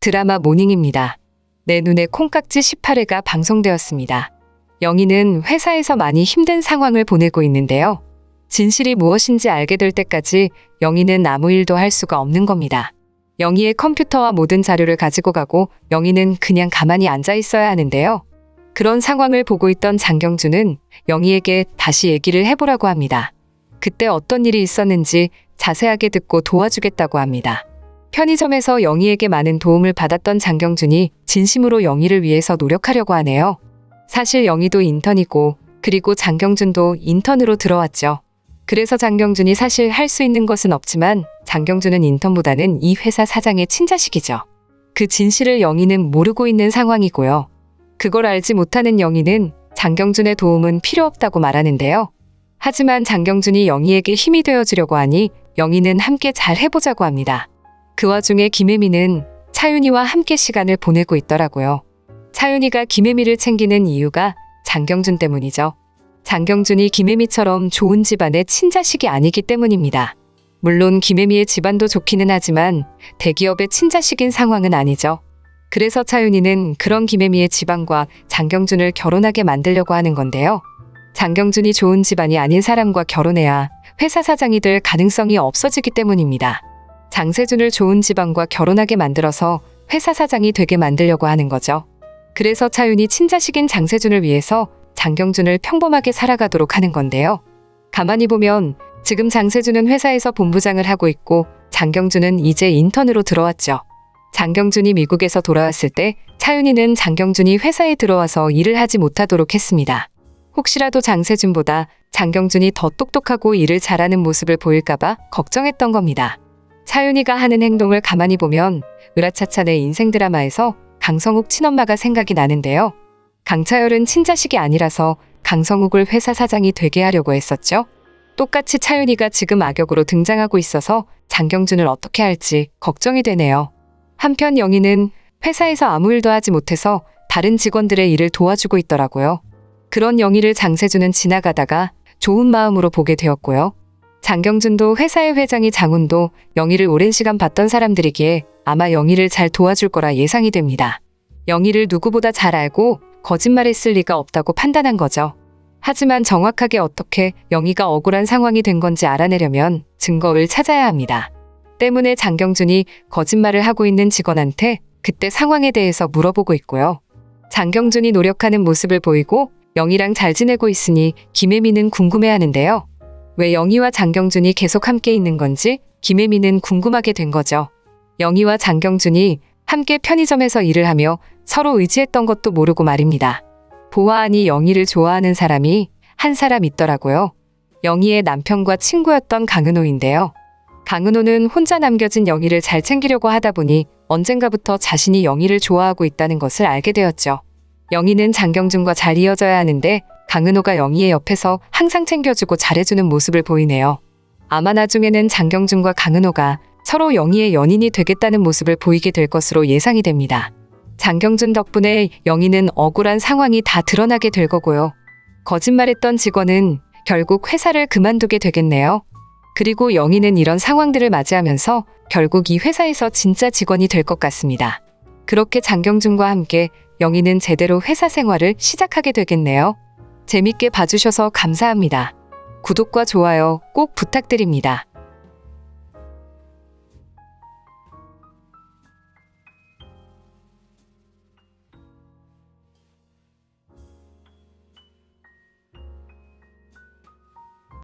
드라마 모닝입니다. 내 눈에 콩깍지 18회가 방송되었습니다. 영희는 회사에서 많이 힘든 상황을 보내고 있는데요. 진실이 무엇인지 알게 될 때까지 영희는 아무 일도 할 수가 없는 겁니다. 영희의 컴퓨터와 모든 자료를 가지고 가고 영희는 그냥 가만히 앉아 있어야 하는데요. 그런 상황을 보고 있던 장경준은 영희에게 다시 얘기를 해보라고 합니다. 그때 어떤 일이 있었는지 자세하게 듣고 도와주겠다고 합니다. 편의점에서 영희에게 많은 도움을 받았던 장경준이 진심으로 영희를 위해서 노력하려고 하네요. 사실 영희도 인턴이고 그리고 장경준도 인턴으로 들어왔죠. 그래서 장경준이 사실 할 수 있는 것은 없지만 장경준은 인턴보다는 이 회사 사장의 친자식이죠. 그 진실을 영희는 모르고 있는 상황이고요. 그걸 알지 못하는 영희는 장경준의 도움은 필요 없다고 말하는데요. 하지만 장경준이 영희에게 힘이 되어주려고 하니 영희는 함께 잘 해보자고 합니다. 그 와중에 김혜미는 차윤이와 함께 시간을 보내고 있더라고요. 차윤이가 김혜미를 챙기는 이유가 장경준 때문이죠. 장경준이 김혜미처럼 좋은 집안의 친자식이 아니기 때문입니다. 물론 김혜미의 집안도 좋기는 하지만 대기업의 친자식인 상황은 아니죠. 그래서 차윤이는 그런 김혜미의 집안과 장경준을 결혼하게 만들려고 하는 건데요. 장경준이 좋은 집안이 아닌 사람과 결혼해야 회사 사장이 될 가능성이 없어지기 때문입니다. 장세준을 좋은 집안과 결혼하게 만들어서 회사 사장이 되게 만들려고 하는 거죠. 그래서 차윤이 친자식인 장세준을 위해서 장경준을 평범하게 살아가도록 하는 건데요. 가만히 보면 지금 장세준은 회사에서 본부장을 하고 있고 장경준은 이제 인턴으로 들어왔죠. 장경준이 미국에서 돌아왔을 때 차윤이는 장경준이 회사에 들어와서 일을 하지 못하도록 했습니다. 혹시라도 장세준보다 장경준이 더 똑똑하고 일을 잘하는 모습을 보일까봐 걱정했던 겁니다. 차윤이가 하는 행동을 가만히 보면 으라차차 내 인생 드라마에서 강성욱 친엄마가 생각이 나는데요. 강차열은 친자식이 아니라서 강성욱을 회사 사장이 되게 하려고 했었죠. 똑같이 차윤이가 지금 악역으로 등장하고 있어서 장경준을 어떻게 할지 걱정이 되네요. 한편 영희는 회사에서 아무 일도 하지 못해서 다른 직원들의 일을 도와주고 있더라고요. 그런 영희를 장세준은 지나가다가 좋은 마음으로 보게 되었고요. 장경준도 회사의 회장이 장훈도 영희를 오랜 시간 봤던 사람들이기에 아마 영희를 잘 도와줄 거라 예상이 됩니다. 영희를 누구보다 잘 알고 거짓말했을 리가 없다고 판단한 거죠. 하지만 정확하게 어떻게 영희가 억울한 상황이 된 건지 알아내려면 증거를 찾아야 합니다. 때문에 장경준이 거짓말을 하고 있는 직원한테 그때 상황에 대해서 물어보고 있고요. 장경준이 노력하는 모습을 보이고 영희랑 잘 지내고 있으니 김혜미는 궁금해하는데요. 왜 영희와 장경준이 계속 함께 있는 건지 김혜미는 궁금하게 된 거죠. 영희와 장경준이 함께 편의점에서 일을 하며 서로 의지했던 것도 모르고 말입니다. 보아하니 영희를 좋아하는 사람이 한 사람 있더라고요. 영희의 남편과 친구였던 강은호인데요. 강은호는 혼자 남겨진 영희를 잘 챙기려고 하다 보니 언젠가부터 자신이 영희를 좋아하고 있다는 것을 알게 되었죠. 영희는 장경준과 잘 이어져야 하는데 강은호가 영희의 옆에서 항상 챙겨주고 잘해주는 모습을 보이네요. 아마 나중에는 장경준과 강은호가 서로 영희의 연인이 되겠다는 모습을 보이게 될 것으로 예상이 됩니다. 장경준 덕분에 영희는 억울한 상황이 다 드러나게 될 거고요. 거짓말했던 직원은 결국 회사를 그만두게 되겠네요. 그리고 영희는 이런 상황들을 맞이하면서 결국 이 회사에서 진짜 직원이 될 것 같습니다. 그렇게 장경준과 함께 영희는 제대로 회사 생활을 시작하게 되겠네요. 재밌게 봐주셔서 감사합니다. 구독과 좋아요 꼭 부탁드립니다.